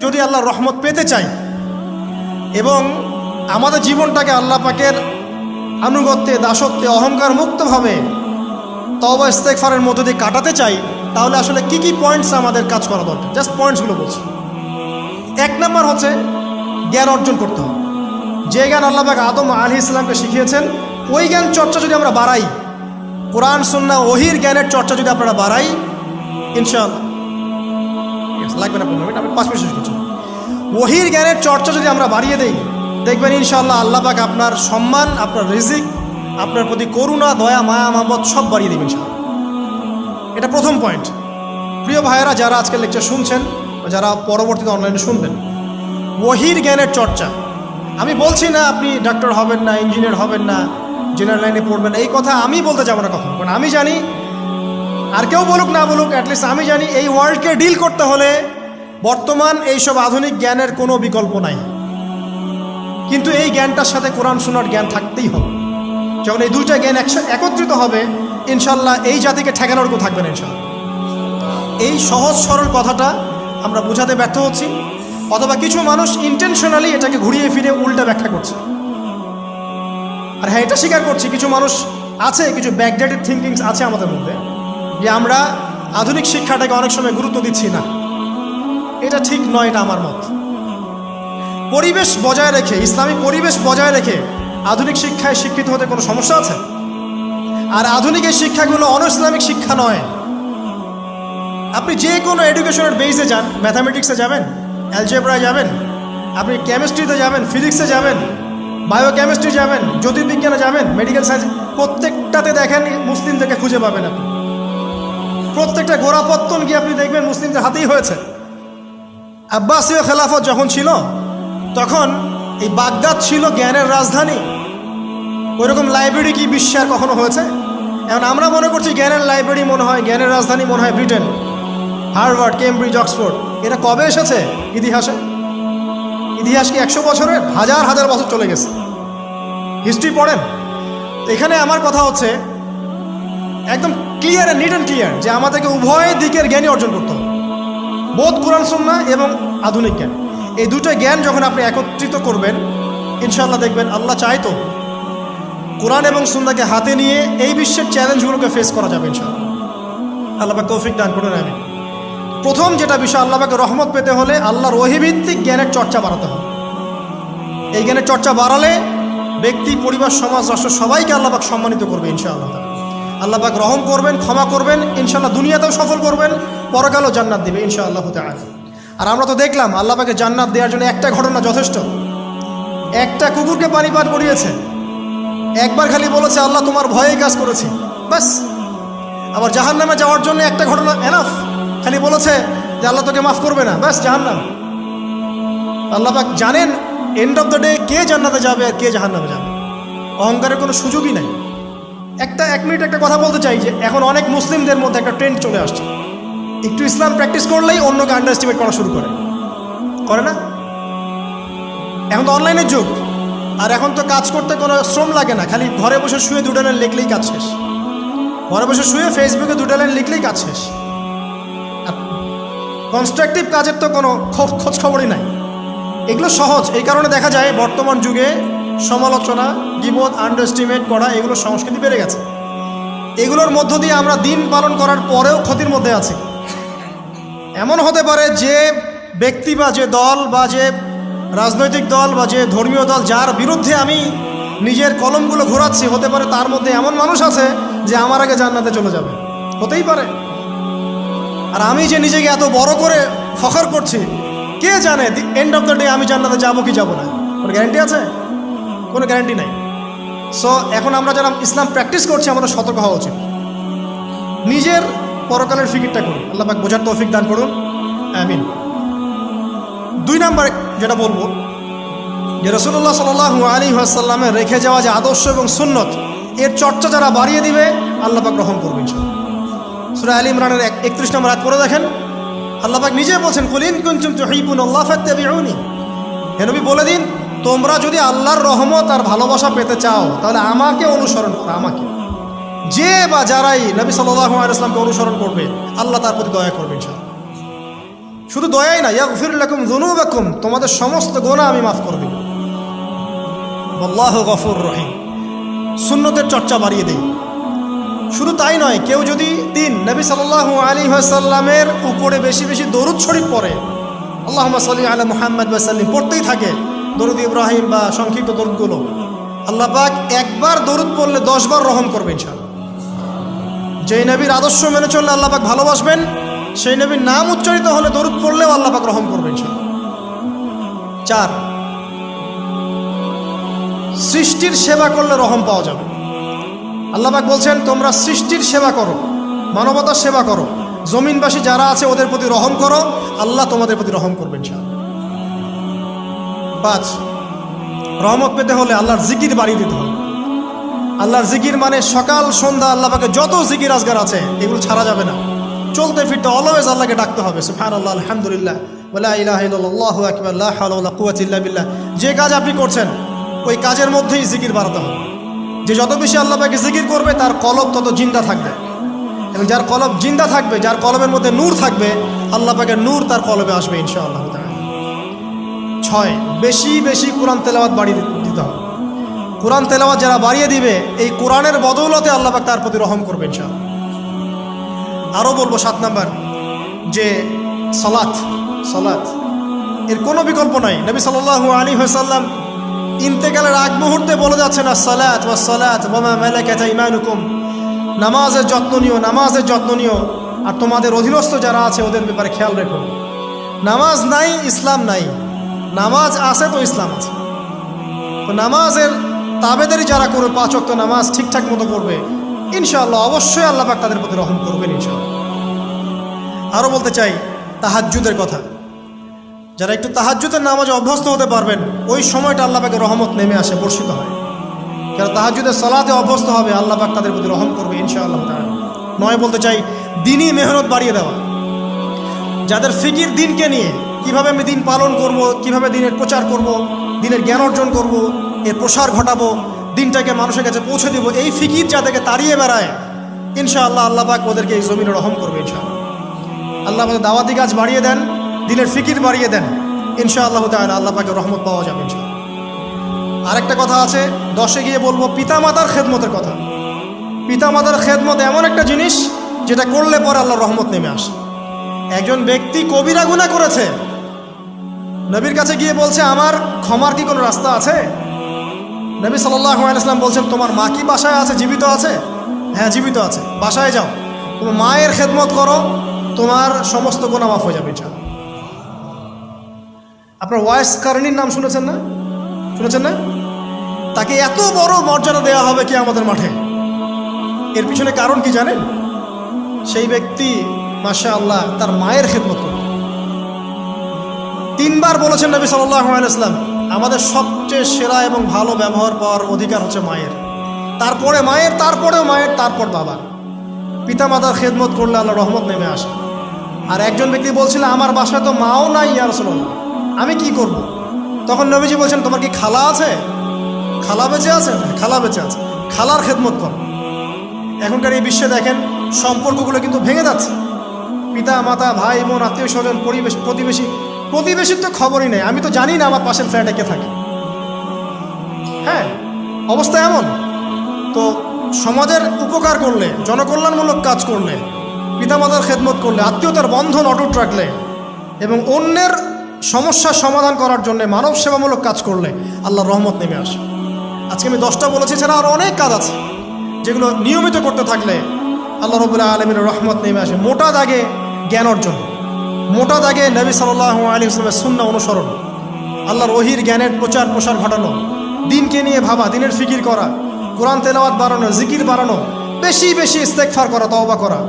যদি আল্লাহর রহমত পেতে চাই এবং আমাদের জীবনটাকে আল্লাহ পাকের আনুগত্যে, দাসত্বে, অহংকার মুক্তভাবে তবা ইস্তেকফারের মধ্য দিয়ে কাটাতে চাই, তাহলে আসলে কি কি পয়েন্টস আমাদের কাজ করা দরকার? জাস্ট পয়েন্টসগুলো বলছি। এক নম্বর হচ্ছে জ্ঞান অর্জন করতে হবে। যে জ্ঞান আল্লাহ পাক আদম আলী ইসলামকে শিখিয়েছেন, ওই জ্ঞান চর্চা যদি আমরা বাড়াই, কোরআন সন্না ওহির জ্ঞানের চর্চা যদি আপনারা বাড়াই, ইনশাআল্লাহ। আছে, লাগবে না পনেরো মিনিট আমি পাঁচ মিনিট শেষ করছি ওহির জ্ঞানের চর্চা যদি আমরা বাড়িয়ে দেই দেখবেন ইনশাআল্লাহ আল্লাহ পাক আপনার সম্মান আপনার রিজিক আপনার প্রতি করুণা দয়া মায়া মোহাম্মদ সব বাড়িয়ে দেবেন ইনশাআল্লাহ। এটা প্রথম পয়েন্ট। প্রিয় ভাইয়েরা যারা আজকে লেকচার শুনছেন যারা পরবর্তীতে অনলাইনে শুনবেন ওহির জ্ঞানের চর্চা। আমি বলছি না আপনি ডাক্তার হবেন না ইঞ্জিনিয়ার হবেন না জেনারেল লাইনে পড়বেন এই কথা আমি বলতে যাব না কখনো। কারণ আমি জানি আর কেউ বলুক না বলুক অ্যাটলিস্ট আমি জানি এই ওয়ার্ল্ডকে ডিল করতে হলে বর্তমান এইসব আধুনিক জ্ঞানের কোনো বিকল্প নাই। কিন্তু এই জ্ঞানটার সাথে কোরআন শোনার জ্ঞান থাকতেই হবে। যখন এই দুইটা জ্ঞান একত্রিত হবে ইনশাল্লাহ এই জাতিকে ঠেকানোর কেউ থাকবে না ইনশাল্লাহ এই সহজ সরল কথাটা আমরা বোঝাতে ব্যর্থ হচ্ছি, অথবা কিছু মানুষ ইন্টেনশনালি এটাকে ঘুরিয়ে ফিরে উল্টা ব্যাখ্যা করছে। আর হ্যাঁ এটা স্বীকার করছি, কিছু মানুষ আছে, কিছু ব্যাকডেটেড থিঙ্কিংস আছে আমাদের মধ্যে। যে আমরা আধুনিক শিক্ষাটাকে অনেক সময় গুরুত্ব দিচ্ছি না। এটা ঠিক নয়, এটা আমার মত। পরিবেশ বজায় রেখে, ইসলামী পরিবেশ বজায় রেখে আধুনিক শিক্ষায় শিক্ষিত হতে কোনো সমস্যা আছে? আর আধুনিক এই শিক্ষাগুলো অন ইসলামিক শিক্ষা নয়। আপনি যে কোনো এডুকেশনের বেসে যান ম্যাথামেটিক্সে যাবেন অ্যালজেব্রায় যাবেন, আপনি কেমিস্ট্রিতে যাবেন ফিজিক্সে যাবেন বায়োকেমিস্ট্রি যাবেন, জ্যোতির্বিজ্ঞানে যাবেন মেডিকেল সায়েন্স প্রত্যেকটাতে দেখেন মুসলিমদেরকে খুঁজে পাবেন আপনি। প্রত্যেকটা গোড়াপত্তন গিয়ে আপনি দেখবেন মুসলিমদের হাতেই হয়েছে। আব্বাসীয় খেলাফত যখন ছিল, তখন এই বাগদাদ ছিল জ্ঞানের রাজধানী। ওইরকম লাইব্রেরি কি বিশ্বের কখনো হয়েছে? এখন আমরা মনে করছি জ্ঞানের লাইব্রেরি মনে হয়, জ্ঞানের রাজধানী মনে হয় ব্রিটেন, হার্ভার্ড, কেমব্রিজ, অক্সফোর্ড। এটা কবে এসেছে ইতিহাসে? ইতিহাস কি একশো বছরের? হাজার হাজার বছর চলে গেছে। হিস্ট্রি পড়েন। এখানে আমার কথা হচ্ছে একদম ক্লিয়ার নিট অ্যান্ড ক্লিয়ার যে আমাদেরকে উভয় দিকের জ্ঞানই অর্জন করতে হবে। বোধ কোরআন সুন্না এবং আধুনিক জ্ঞান। এই দুটো জ্ঞান যখন আপনি একত্রিত করবেন, ইনশাআল্লাহ দেখবেন আল্লাহ চাই তো কোরআন এবং সুন্নাকে হাতে নিয়ে এই বিশ্বের চ্যালেঞ্জগুলোকে ফেস করা যাবে ইনশাআল্লাহ। আল্লাহবাক তৌফিক দান করুন আমি প্রথম যেটা বিষয়, আল্লাহবাকে রহমত পেতে হলে আল্লাহর ওহিভিত্তিক জ্ঞানের চর্চা বাড়াতে হবে। এই জ্ঞানের চর্চা বাড়ালে ব্যক্তি, পরিবার, সমাজ, রাষ্ট্র সবাইকে আল্লাহবাক সম্মানিত করবে ইনশাআল্লাহ। আল্লাহবাক রহম করবেন, ক্ষমা করবেন ইনশাল্লাহ দুনিয়াতেও সফল করবেন, পরকালও জান্নাত দেবে, ইনশাআল্লাহ তাআলা। আর আমরা তো দেখলাম আল্লাহবাকে জান্নাত দেওয়ার জন্য একটা ঘটনা যথেষ্ট। একটা কুকুরকে পানি পান করিয়েছে। একবার খালি বলেছে, আল্লাহ, তোমার ভয়ে কাজ করেছি। ব্যাস। আবার জাহান নামে যাওয়ার জন্য একটা ঘটনা এনাফ খালি বলেছে যে, আল্লাহ তোকে মাফ করবে না। ব্যাস জাহান নাম জানেন এন্ড অফ দ্য ডে কে জান্নাতে যাবে আর কে জাহান নামে যাবে। অহংকারের কোনো সুযোগই নাই। একটা এক মিনিট একটা কথা বলতে চাই যে এখন অনেক মুসলিমদের মধ্যে একটা ট্রেন্ড চলে আসছে। একটু ইসলাম প্র্যাকটিস করলেই অন্যকে আন্ডার এস্টিমেট করা শুরু করে। করে না? এখন তো অনলাইনের যুগ। আর এখন তো কাজ করতে কোনো শ্রম লাগে না। খালি ঘরে বসে শুয়ে দুটো লাইন লিখলেই কাজ শেষ। ঘরে বসে শুয়ে ফেসবুকে দুটো লাইন লিখলেই কাজ শেষ। কনস্ট্রাকটিভ কাজের তো কোনো খোঁজ খবরই নাই। এগুলো সহজ। এই কারণে দেখা যায় বর্তমান যুগে সমালোচনা গিবোধ আন্ডারস্টিমেট করা, এগুলো সংস্কৃতি বেড়ে গেছে। এগুলোর মধ্য দিয়ে আমরা দিন পালন করার পরেও ক্ষতির মধ্যে আছি। এমন হতে পারে যে ব্যক্তি বা যে দল বা যে রাজনৈতিক দল বা যে ধর্মীয় দল, যার বিরুদ্ধে আমি নিজের কলমগুলো ঘোরাচ্ছি, হতে পারে তার মধ্যে এমন মানুষ আছে যে আমার আগে জান্নাতে চলে যাবে। হতেই পারে। আর আমি যে নিজেকে এত বড় করে ফখর করছি, কে জানে এন্ড অফ দ্য ডে আমি জান্নাতে যাব কি যাব না? কোনো গ্যারান্টি আছে? কোনো গ্যারান্টি নাই। সো এখন আমরা যারা ইসলাম প্র্যাকটিস করছি আমাদের সতর্ক হওয়া উচিত। নিজের পরকালের ফিকিরটা করুন। আল্লাহ পাক বোঝার তৌফিক দান করুন। আমিন। দুই নাম্বার যেটা বলব, যে রসুল্লাহ সাল আলী আসাল্লামের রেখে যাওয়া যে আদর্শ এবং সুন্নত, এর চর্চা যারা বাড়িয়ে দিবে, আল্লাহ পাক রহম করবেন সুরা আলী ইমরানের এক একত্রিশ নম্বর রাত করে দেখেন। আল্লাহ পাক নিজে বলছেন কুলিন কুনচুম তুহিবুন আল্লাহ ফাত্তাবিউনি। হে নবী বলে দিন তোমরা যদি আল্লাহর রহমত আর ভালোবাসা পেতে চাও, তাহলে আমাকে অনুসরণ করো, আমাকে। যে বা যারাই নবী সাল্লাহ আলাইসলামকে অনুসরণ করবে, আল্লাহ তার প্রতি দয়া করবে ইনশাআল্লাহ। শুধু দয়াই না ইয়াগফিরুল্লাকুম যুনুবাকুম, তোমাদের সমস্ত গোনা আমি মাফ করে দেব। আল্লাহ গফুর রহিম। সুন্নতের চর্চা বাড়িয়ে দেই। শুধু তাই নয়, কেউ যদি দিন নবী সাল্লাল্লাহু আলাইহি ওয়াসাল্লামের উপরে বেশি বেশি দরুদ শরীফ পড়ে আল্লাহ সাল্লি আলা মুহাম্মদ সাল্লিম, পড়তেই থাকে দরুদ ইব্রাহিম বা সংক্ষিপ্ত দরুদগুলো। আল্লাহ পাক একবার দরুদ পড়লে দশবার রহম করবে ইনশাআল্লাহ। যেই নবীর আদর্শ মেনে চললে আল্লাহ পাক ভালোবাসবেন, সেই নবীর নাম উচ্চারিত হলে দরুদ পড়লেও আল্লাহ পাক রহম করবেন ইনশাআল্লাহ। চার, সৃষ্টির সেবা করলে রহম পাওয়া যাবে। আল্লাহবাক বলছেন, তোমরা সৃষ্টির সেবা করো, মানবতার সেবা করো। জমিনবাসী যারা আছে ওদের প্রতি রহম করো, আল্লাহ তোমাদের প্রতি রহম করবেন ইনশাআল্লাহ। পাঁচ রহমত পেতে হলে আল্লাহর জিকির বাড়িয়ে দিতে হবে। আল্লাহর জিকির মানে সকাল, সন্ধ্যা আল্লাহ পাকে যত জিকির আজগার আছে, এগুলো ছাড়া যাবে না। চলতে ফিরতে অলওয়েজ আল্লাহকে ডাকতে হবে। সুফান আল্লাহ আলহামদুলিল্লাহ যে কাজ আপনি করছেন, ওই কাজের মধ্যেই জিকির বাড়াতে হবে। যে যত বেশি আল্লাহ পাকে জিকির করবে, তার কলব তত জিন্দা থাকবে। এবং যার কলব জিন্দা থাকবে, যার কলবের মধ্যে নূর থাকবে আল্লাহ পাকের নূর তার কলবে আসবে ইনশাআল্লাহ। ছয়, বেশি বেশি কোরআন তেলাওয়াত বাড়িয়ে দিতে হবে। কোরআন তেলাওয়াত যারা বাড়িয়ে দিবে, এই কোরআনের বদৌলতে আল্লাহ পাক তার প্রতি রহম করবে ইনশাআল্লাহ। আরও বলব সাত নাম্বার, যে সলাৎ সলাৎ এর কোনো বিকল্প নাই। নবী সাল্লাল্লাহু আলী হাসাল্লাম ইন্তেকালের আগ মুহূর্তে বলে যাচ্ছে না সালাত বা সালাত বামা মেলাকাতা ইমানুকুম নামাজের যত্ন নিও, নামাজের যত্ন নিও। আর তোমাদের অধীনস্থ যারা আছে, ওদের ব্যাপারে খেয়াল রেখো। নামাজ নাই, ইসলাম নাই। নামাজ আছে তো ইসলাম আছে। তো নামাজের তাবেদারি যারা করবে, পাঁচ ওয়াক্ত নামাজ ঠিকঠাক মতো করবে ইনশাআল্লাহ অবশ্যই আল্লাহ পাক তাদের প্রতি রহম করবেন ইনশাআল্লাহ। আরও বলতে চাই, তাহাজ্জুদের কথা। যারা একটু তাহাজ্জুদের নামাজে অভ্যস্ত হতে পারবেন, ওই সময়টা আল্লাহ পাকের রহমত নেমে আসে, বর্ষিত হয়। যারা তাহাজ্জুদের সলাতে অভ্যস্ত হবে, আল্লাহ পাক তাদের প্রতি রহম করবে ইনশাআল্লাহ তাআলা। নয় বলতে চাই, দিনই মেহনত বাড়িয়ে দেওয়া। যাদের ফিকির দিনকে নিয়ে কীভাবে আমি দিন পালন করব, কীভাবে দিনের প্রচার করব, দিনের জ্ঞান অর্জন করব, এর প্রসার ঘটাবো, দিনটাকে মানুষের কাছে পৌঁছে দেবো, এই ফিকির যাদেরকে তাড়িয়ে বেড়ায়, ইনশাআল্লাহ আল্লাহ ওদেরকে এই জমিনে রহম করবে ইনশাআল্লাহ। আল্লাহ পাক দাওয়াতি কাজ বাড়িয়ে দেন, দিনের ফিকির বাড়িয়ে দেন, ইনশাআল্লাহ তাআলা আল্লাহ পাকে রহমত পাওয়া যাবে ইনশাআল্লাহ। আরেকটা কথা আছে, দশে গিয়ে বলব পিতামাতার খেদমতের কথা। পিতামাতার খেদমত এমন একটা জিনিস, যেটা করলে পরে আল্লাহর রহমত নেমে আসে। একজন ব্যক্তি কবিরা গুণা করেছে নবীর কাছে গিয়ে বলছে, আমার ক্ষমার কি কোনো রাস্তা আছে? নবী সাল্লাহ বলছেন, তোমার মা কি বাসায় আছে? জীবিত আছে? হ্যাঁ জীবিত আছে। বাসায় যাও। তোমার মায়ের খেদমত করো। তোমার সমস্ত গোনা মাফ হয়ে যাবে ইনশাআল্লাহ। আপনার ওয়াইস কারণীর নাম শুনেছেন না? শুনেছেন না? তাকে এত বড় মর্যাদা দেওয়া হবে কি আমাদের মাঠে। এর পিছনে কারণ কি জানেন? সেই ব্যক্তি মাশা আল্লাহ তার মায়ের খেদমত করবে। তিনবার বলেছেন নবী সাল্লাম আমাদের সবচেয়ে সেরা এবং ভালো ব্যবহার পাওয়ার অধিকার হচ্ছে মায়ের। তারপরে মায়ের, তারপরেও মায়ের, তারপর বাবার। পিতা মাতার খেদমত করলে আল্লাহ রহমত নেমে আসে। আর একজন ব্যক্তি বলছিল, আমার বাসায় তো মাও নাই ইয়ার আমি কি করব। তখন নবীজি বলছেন, তোমার কি খালা আছে? খালা বেঁচে আছে, খালা বেঁচে আছে। খালার খেদমত কর। এখনকার এই বিশ্বে দেখেন, সম্পর্কগুলো কিন্তু ভেঙে যাচ্ছে। পিতা, মাতা, ভাই, বোন আত্মীয় স্বজন পরিবেশ, প্রতিবেশী প্রতিবেশীর তো খবরই নেই। আমি তো জানি না আমার পাশের ফ্ল্যাটে কে থাকে। হ্যাঁ অবস্থা এমন। তো সমাজের উপকার করলে, জনকল্যাণমূলক কাজ করলে, পিতামাতার খেদমত করলে, আত্মীয়তার বন্ধন অটুট রাখলে, এবং অন্যের সমস্যার সমাধান করার জন্য মানব সেবামূলক কাজ করলে আল্লাহ রহমত নেমে আসে। আজকে আমি দশটা বলেছি ছাড়া আরও অনেক কাজ আছে, যেগুলো নিয়মিত করতে থাকলে আল্লাহ রবুল্লাহ আলমীর রহমত নেমে আসে, মোটা দাগে জ্ঞান অর্জন। মোটা দাগে নবী সাল্লাহ আলী ইসলামের শূন্য অনুসরণ। আল্লাহর ওহির জ্ঞানের প্রচার প্রসার ঘটানো, দিনকে নিয়ে ভাবা, দিনের ফিকির করা, কোরআন তেলাওয়াত বাড়ানো, জিকির বাড়ানো, বেশি বেশি ইস্তেকফার করা, তওবা করা,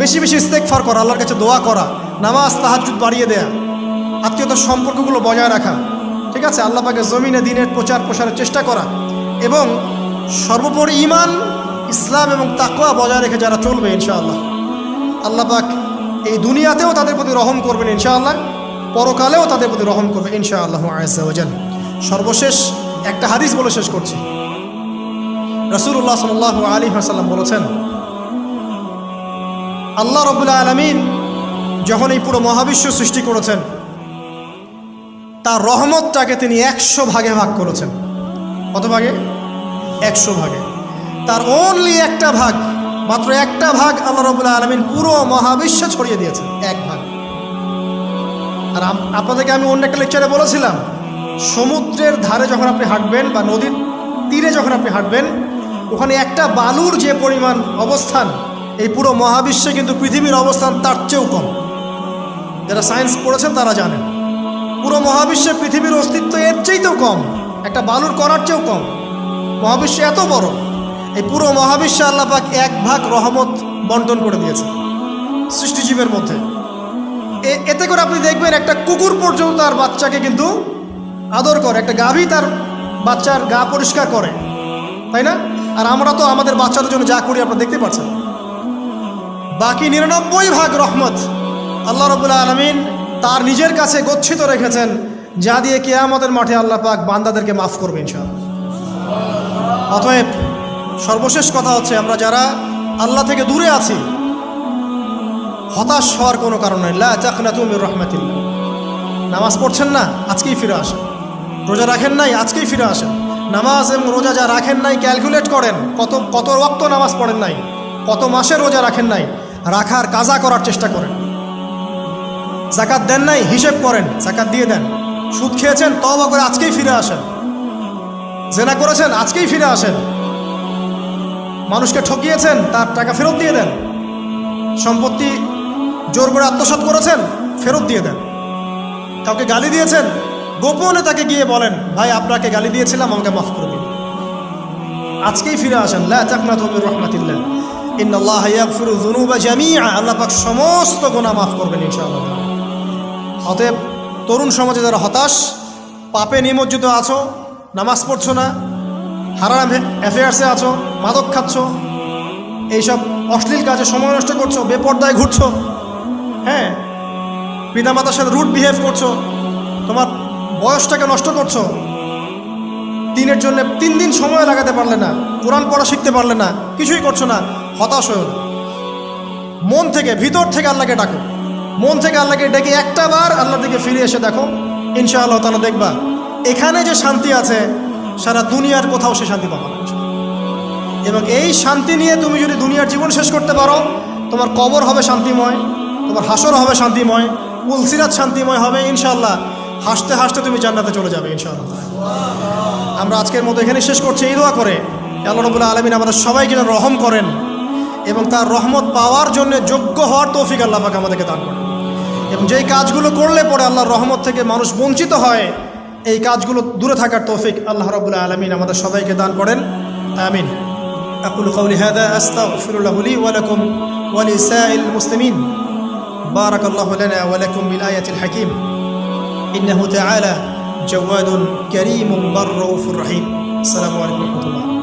বেশি বেশি ইস্তেকফার করা, আল্লাহর কাছে দোয়া করা, নামাজ তাহাজুদ বাড়িয়ে দেয়া, আত্মীয়তার সম্পর্কগুলো বজায় রাখা, ঠিক আছে? আল্লাহ পাকে জমিনে দিনের প্রচার প্রসারের চেষ্টা করা এবং সর্বোপরি ইমান ইসলাম এবং তাকওয়া বজায় রেখে যারা চলবে ইনশাআল্লাহ। আল্লাহ পাক এই দুনিয়াতেও তাদের প্রতি রহম করবেন ইনশাআল্লাহ, পরকালেও তাদের প্রতি রহম করবে ইনশাআল্লাহ আজাল সর্বশেষ একটা হাদিস বলে শেষ করছি। রসুল্লাহ সাল আলী হাসাল্লাম বলেছেন, আল্লাহ রবুল্লা আলমিন যখন এই পুরো মহাবিশ্ব সৃষ্টি করেছেন, তার রহমতটাকে তিনি একশো ভাগে ভাগ করেছেন। কত ভাগে? একশো ভাগে। তার অনলি একটা ভাগ মাত্র একটা ভাগ আল্লাহ রবুল্লা আলমিন পুরো মহাবিশ্ব ছড়িয়ে দিয়েছেন, এক ভাগ। আর আপনাদেরকে আমি অন্য একটা লেকচারে বলেছিলাম, সমুদ্রের ধারে যখন আপনি হাঁটবেন বা নদীর তীরে যখন আপনি হাঁটবেন, ওখানে একটা বালুর যে পরিমাণ অবস্থান, এই পুরো মহাবিশ্বে কিন্তু পৃথিবীর অবস্থান তার চেয়েও কম। যারা সায়েন্স পড়েছেন তারা জানেন, পুরো মহাবিশ্বে পৃথিবীর অস্তিত্ব এর চেয়েতেও কম, একটা বালুর করার চেয়েও কম। মহাবিশ্ব এত বড় এই পুরো মহাবিশ্বে আল্লাহ পাক এক ভাগ রহমত বন্টন করে দিয়েছে সৃষ্টিজীবের মধ্যে। এতে করে আপনি দেখবেন একটা কুকুর পর্যন্ত তার বাচ্চাকে কিন্তু আদর করে, একটা গাভী তার বাচ্চার গা পরিষ্কার করে, তাই না? আর আমরা তো আমাদের বাচ্চাদের জন্য যা করি আপনারা দেখতে পাচ্ছেন। বাকি নিরানব্বই ভাগ রহমত আল্লাহ রবুল্লা আলমিন তার নিজের কাছে গচ্ছিত রেখেছেন, যা দিয়ে কেয়ামতের মাঠে আল্লাহ পাক বান্দাদেরকে মাফ করবে ইনশাআল্লাহ। অতএব সর্বশেষ কথা হচ্ছে, আমরা যারা আল্লাহ থেকে দূরে আছি, হতাশ হওয়ার কোনো কারণ নেই। লা চাকনা তুমি নামাজ পড়ছেন না, আজকেই ফিরে আসেন। রোজা রাখেন নাই, আজকেই ফিরে আসেন। নামাজ এবং রোজা যা রাখেন নাই, ক্যালকুলেট করেন, কত কত রক্ত নামাজ পড়েন নাই, কত মাসে রোজা রাখেন নাই, রাখার কাজা করার চেষ্টা করেন। জাকাত দেন নাই, হিসেব করেন জাকাত দিয়ে দেন। সুদ খেয়েছেন তবা করে আজকেই ফিরে আসেন। জেনা করেছেন, আজকেই ফিরে আসেন। মানুষকে ঠকিয়েছেন, তার টাকা ফেরত দিয়ে দেন। সম্পত্তি জোর করে আত্মসাৎ করেছেন, ফেরত দিয়ে দেন। কাউকে গালি দিয়েছেন, গোপনে তাকে গিয়ে বলেন, ভাই, আপনাকে গালি দিয়েছিলাম, আমাকে মাফ করে দিন। আজকেই ফিরে আসেন রাহমাতিল্লাহ আল্লাহ পাক সমস্ত গোনা মাফ করবেন ইনশাআল্লাহ। অতএব তরুণ সমাজে যারা হতাশ, পাপে নিমজ্জিত আছো, নামাজ পড়ছো না হারাম অ্যাফেয়ার্সে আছো, মাদক খাচ্ছ, এইসব অশ্লীল কাজে সময় নষ্ট করছ, বেপর্দায় ঘুরছো হ্যাঁ? পিতামাতার সাথে রুট বিহেভ করছ, তোমার বয়সটাকে নষ্ট করছ, দিনের জন্য তিন দিন সময় লাগাতে পারলে না, কোরআন পড়া শিখতে পারলে না, কিছুই করছ না, হতাশ হয়ে মন থেকে, ভিতর থেকে আল্লাহকে ডাকো। মন থেকে আল্লাহকে ডেকে একটা বার আল্লাহ দিকে ফিরে এসে দেখো, ইনশাআল্লাহ তাহলে দেখবা, এখানে যে শান্তি আছে সারা দুনিয়ার কোথাও সে শান্তি পাবো না এবং এই শান্তি নিয়ে তুমি যদি দুনিয়ার জীবন শেষ করতে পারো, তোমার কবর হবে শান্তিময়, তোমার হাসর হবে শান্তিময়, উলসিরাত শান্তিময় হবে ইনশাল্লাহ হাসতে হাসতে তুমি জান্নাতে চলে যাবে ইনশাআল্লাহ। আমরা আজকের মতো এখানে শেষ করছি। এই দোয়া করে আল্লাহ রবুল্লাহ আলমিন আমাদের সবাইকে যেন রহম করেন এবং তার রহমত পাওয়ার জন্য যোগ্য হওয়ার তৌফিক আল্লাহ আমাদেরকে দান করেন। এবং যেই কাজগুলো করলে পরে আল্লাহর রহমত থেকে মানুষ বঞ্চিত হয় এই কাজগুলো দূরে থাকার তৌফিক আল্লাহ রবুল্লাহ আলমিন আমাদের সবাইকে দান করেন আমিন أقول قولي هذا أستغفر الله لي ولكم ولسائر المسلمين بارك الله لنا ولكم بالآية الحكيم إنه تعالى جواد كريم بر رؤوف رحيم السلام عليكم ورحمة الله